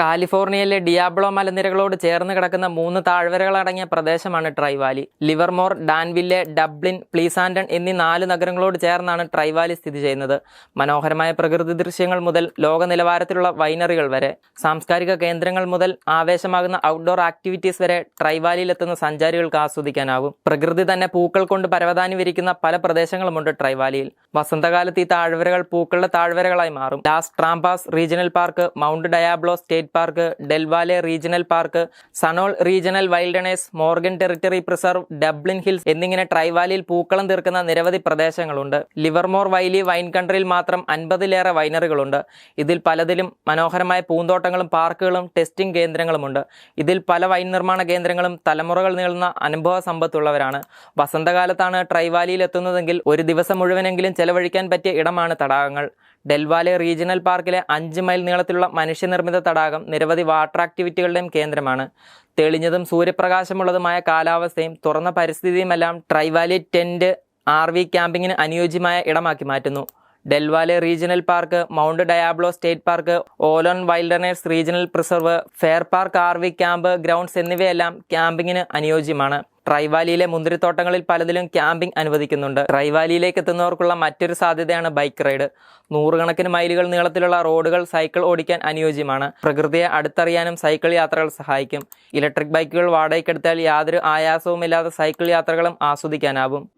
കാലിഫോർണിയയിലെ ഡിയാബ്ലോ മലനിരകളോട് ചേർന്ന് കിടക്കുന്ന മൂന്ന് താഴ്വരകളടങ്ങിയ പ്രദേശമാണ് ട്രൈവാലി. ലിവർമോർ ഡാൻവില്ലെ ഡബ്ലിൻ പ്ലീസാൻഡൺ എന്നീ നാല് നഗരങ്ങളോട് ചേർന്നാണ് ട്രൈവാലി സ്ഥിതി ചെയ്യുന്നത്. മനോഹരമായ പ്രകൃതി ദൃശ്യങ്ങൾ മുതൽ ലോക നിലവാരത്തിലുള്ള വൈനറികൾ വരെ. സാംസ്കാരിക കേന്ദ്രങ്ങൾ മുതൽ ആവേശമാകുന്ന ഔട്ട്ഡോർ ആക്ടിവിറ്റീസ് വരെ ട്രൈവാലിയിലെത്തുന്ന സഞ്ചാരികൾക്ക് ആസ്വദിക്കാനാവും പ്രകൃതി തന്നെ പൂക്കൾ കൊണ്ട് പരവതാനി വിരിക്കുന്ന പല പ്രദേശങ്ങളുമുണ്ട് ട്രൈവാലിയിൽ. വസന്തകാലത്ത് ഈ താഴ്വരകൾ പൂക്കളുടെ താഴ്വരകളായി മാറും. Las Trampas Regional Park Mount Diablo State Park Del Valle Regional Park Sunol Regional Wilderness Morgan Territory Preserve Dublin Hills എന്നിങ്ങനെ ട്രൈവാലിയിൽ പൂക്കളം തീർക്കുന്ന നിരവധി പ്രദേശങ്ങളുണ്ട്. ലിവർമോർ വൈലി വൈൻ കൺട്രിയിൽ മാത്രം അൻപതിലേറെ വൈനറികളുണ്ട് ഇതിൽ പലതിലും മനോഹരമായ പൂന്തോട്ടങ്ങളും പാർക്കുകളും ടെസ്റ്റിംഗ് കേന്ദ്രങ്ങളുമുണ്ട്. ഇതിൽ പല വൈൻ നിർമ്മാണ കേന്ദ്രങ്ങളും തലമുറകൾ നീളുന്ന അനുഭവ സമ്പത്തുള്ളവരാണ്. വസന്തകാലത്താണ് ട്രൈവാലിയിൽ എത്തുന്നതെങ്കിൽ ഒരു ദിവസം മുഴുവനെങ്കിലും ചെലവഴിക്കാൻ പറ്റിയ ഇടമാണ് തടാകങ്ങൾ. ഡെൽവാലെ റീജിയണൽ പാർക്കിലെ അഞ്ച് മൈൽ നീളത്തിലുള്ള മനുഷ്യനിർമ്മിത തടാകം നിരവധി വാട്ടർ ആക്ടിവിറ്റികളുടെയും കേന്ദ്രമാണ്. തെളിഞ്ഞതും സൂര്യപ്രകാശമുള്ളതുമായ കാലാവസ്ഥയും തുറന്ന പരിസ്ഥിതിയുമെല്ലാം Tri Valley tent R V ക്യാമ്പിങ്ങിന് അനുയോജ്യമായ ഇടമാക്കി മാറ്റുന്നു. Del Valle Regional Park Mount Diablo State Park Ohlone Wilderness Regional Preserve fair park R V camp grounds എന്നിവയെല്ലാം ക്യാമ്പിങ്ങിന് അനുയോജ്യമാണ്. ട്രൈവാലിയിലെ മുന്തിരിത്തോട്ടങ്ങളിൽ പലതിലും ക്യാമ്പിംഗ് അനുവദിക്കുന്നുണ്ട്. ട്രൈവാലിയിലേക്ക് എത്തുന്നവർക്കുള്ള മറ്റൊരു സാധ്യതയാണ് ബൈക്ക് റൈഡ്. നൂറുകണക്കിന് മൈലുകൾ നീളത്തിലുള്ള റോഡുകൾ സൈക്കിൾ ഓടിക്കാൻ അനുയോജ്യമാണ്. പ്രകൃതിയെ അടുത്തറിയാനും സൈക്കിൾ യാത്രകൾ സഹായിക്കും. ഇലക്ട്രിക് ബൈക്കുകൾ വാടകയ്ക്കെടുത്താൽ യാതൊരു ആയാസവുമില്ലാതെ സൈക്കിൾ യാത്രകളും ആസ്വദിക്കാനാവും.